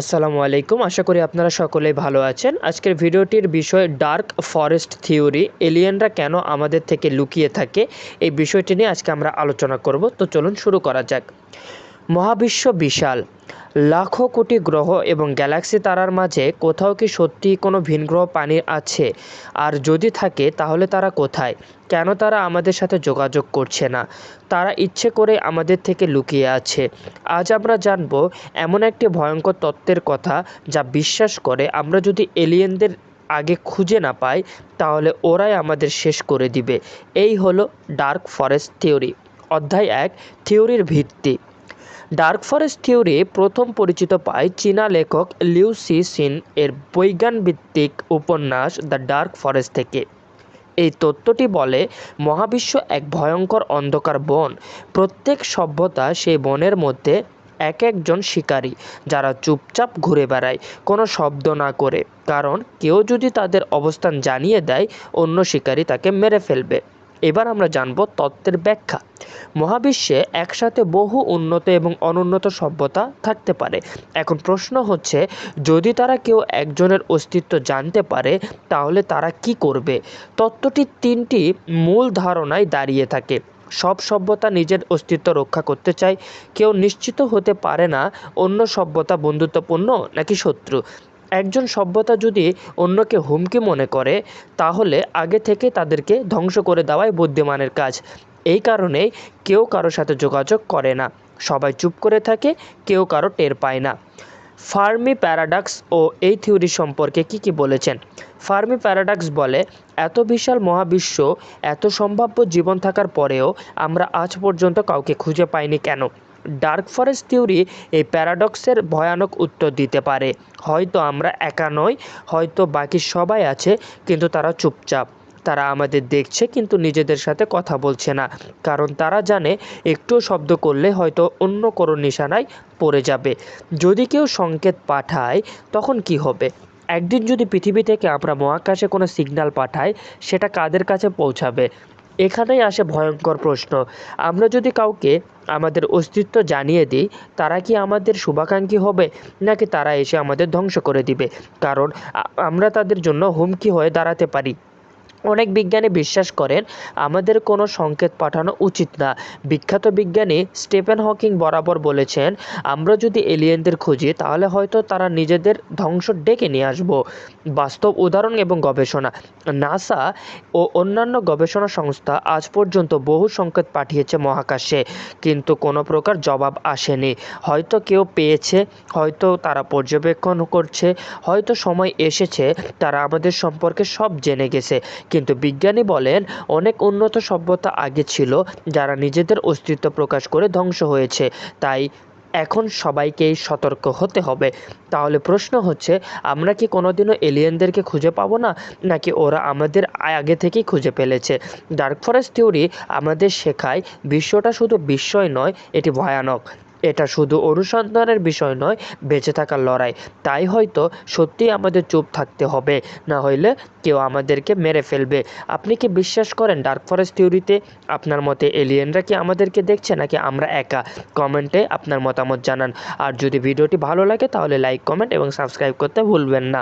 আসসালামু আলাইকুম। আশা করি আপনারা সকলেই ভালো আছেন। আজকের ভিডিওটির বিষয় ডার্ক ফরেস্ট থিওরি, এলিয়েনরা কেন আমাদের থেকে লুকিয়ে থাকে, এই বিষয়টি নিয়ে আজকে আমরা আলোচনা করব। তো চলুন শুরু করা যাক। মহাবিশ্ব বিশাল। লাখো কোটি গ্রহ এবং গ্যালাক্সি তারার মাঝে কোথাও কি সত্যিই কোনো ভিনগ্রহ প্রাণী আছে? আর যদি থাকে, তাহলে তারা কোথায়? কেন তারা আমাদের সাথে যোগাযোগ করছে না? তারা ইচ্ছে করে আমাদের থেকে লুকিয়ে আছে। আজ আমরা জানব, এমন একটি ভয়ঙ্কর তত্ত্বের কথা যা বিশ্বাস করে আমরা যদি এলিয়েনদের আগে খুঁজে না পাই, তাহলে ওরাই আমাদের শেষ করে দিবে। এই হলো ডার্ক ফরেস্ট থিওরি। অধ্যায় এক, থিওরির ভিত্তি। ডার্ক ফরেস্ট থিওরি প্রথম পরিচিত পায় চীনা লেখক লিউ সি সিন এর বৈজ্ঞানভিত্তিক উপন্যাস দ্য ডার্ক ফরেস্ট থেকে। এই তত্ত্বটি বলে, মহাবিশ্ব এক ভয়ঙ্কর অন্ধকার বন। প্রত্যেক সভ্যতা সেই বনের মধ্যে এক একজন শিকারী, যারা চুপচাপ ঘুরে বেড়ায়, কোনো শব্দ না করে। কারণ কেউ যদি তাদের অবস্থান জানিয়ে দেয়, অন্য শিকারী তাকে মেরে ফেলবে। এবার আমরা জানব তত্ত্বের ব্যাখ্যা। মহাবিশ্বে একসাথে বহু উন্নত এবং অনুন্নত সভ্যতা থাকতে পারে। এখন প্রশ্ন হচ্ছে, যদি তারা কেউ একজনের অস্তিত্ব জানতে পারে, তাহলে তারা কি করবে? তত্ত্বটি তিনটি মূল ধারণায় দাঁড়িয়ে থাকে। সব সভ্যতা নিজের অস্তিত্ব রক্ষা করতে চায়। কেউ নিশ্চিত হতে পারে না, অন্য সভ্যতা বন্ধুত্বপূর্ণ নাকি শত্রু। একজন সভ্যতা যদি অন্যকে হুমকি মনে করে, তাহলে আগে থেকে তাদেরকে ধ্বংস করে দেওয়াই বুদ্ধিমানের কাজ। এই কারণেই কেউ কারোর সাথে যোগাযোগ করে না। সবাই চুপ করে থাকে, কেউ কারও টের পায় না। ফার্মি প্যারাডক্স ও এই থিওরি সম্পর্কে কি কি বলেছেন? ফার্মি প্যারাডক্স বলে, এত বিশাল মহাবিশ্ব, এত সম্ভাব্য জীবন থাকার পরেও আমরা আজ পর্যন্ত কাউকে খুঁজে পাইনি কেন? ডার্ক ফরেস্ট থিওরি এই প্যারাডক্সের ভয়ানক উত্তর দিতে পারে। হয়তো আমরা একা নই, হয়তো বাকি সবাই আছে, কিন্তু তারা চুপচাপ। তারা আমাদের দেখছে, কিন্তু নিজেদের সাথে কথা বলছে না। কারণ তারা জানে, একটু শব্দ করলে হয়তো অন্য কোনো নিশানায় পড়ে যাবে। যদি কেউ সংকেত পাঠায়, তখন কি হবে? একদিন যদি পৃথিবী থেকে আমরা মহাকাশে কোনো সিগন্যাল পাঠাই, সেটা কাদের কাছে পৌঁছাবে? এখানেই আসে ভয়ঙ্কর প্রশ্ন। আমরা যদি কাউকে আমাদের অস্তিত্ব জানিয়ে দিই, তারা কি আমাদের শুভাকাঙ্ক্ষী হবে, নাকি তারা এসে আমাদের ধ্বংস করে দিবে? কারণ আমরা তাদের জন্য হুমকি হয়ে দাঁড়াতে পারি। অনেক বিজ্ঞানী বিশ্বাস করেন, আমাদের কোনো সংকেত পাঠানো উচিত না। বিখ্যাত বিজ্ঞানী স্টেফেন হকিং বরাবর বলেছেন, আমরা যদি এলিয়েনদের খুঁজি, তাহলে হয়তো তারা নিজেদের ধ্বংস ডেকে নিয়ে আসব। বাস্তব উদাহরণ এবং গবেষণা। নাসা ও অন্যান্য গবেষণা সংস্থা আজ পর্যন্ত বহু সংকেত পাঠিয়েছে মহাকাশে, কিন্তু কোনো প্রকার জবাব আসেনি। হয়তো কেউ পেয়েছে, হয়তো তারা পর্যবেক্ষণ করছে, হয়তো সময় এসেছে, তারা আমাদের সম্পর্কে সব জেনে গেছে। কিন্তু বিজ্ঞানী বলেন, অনেক উন্নত সভ্যতা আগে ছিল যারা নিজেদের অস্তিত্ব প্রকাশ করে ধ্বংস হয়েছে। তাই এখন সবাইকেই সতর্ক হতে হবে। তাহলে প্রশ্ন হচ্ছে, আমরা কি কোনোদিনও এলিয়েনদেরকে খুঁজে পাবো না? নাকি ওরা আমাদের আগে থেকেই খুঁজে ফেলেছে? ডার্ক ফরেস্ট থিওরি আমাদের শেখায়, বিশ্বটা শুধু বিস্ময় নয়, এটি ভয়ানক। এটা শুধু অনুসন্ধানের বিষয় নয়, বেঁচে থাকার লড়াই। তাই হয়তো সত্যি আমাদের চুপ থাকতে হবে, না হইলে কেউ আমাদেরকে মেরে ফেলবে। আপনি কি বিশ্বাস করেন ডার্ক ফরেস্ট থিওরিতে আপনার মতে এলিয়েনরা কি আমাদেরকে দেখছে, নাকি আমরা একা? কমেন্টে আপনার মতামত জানান। আর যদি ভিডিওটি ভালো লাগে তাহলে লাইক কমেন্ট এবং সাবস্ক্রাইব করতে ভুলবেন না।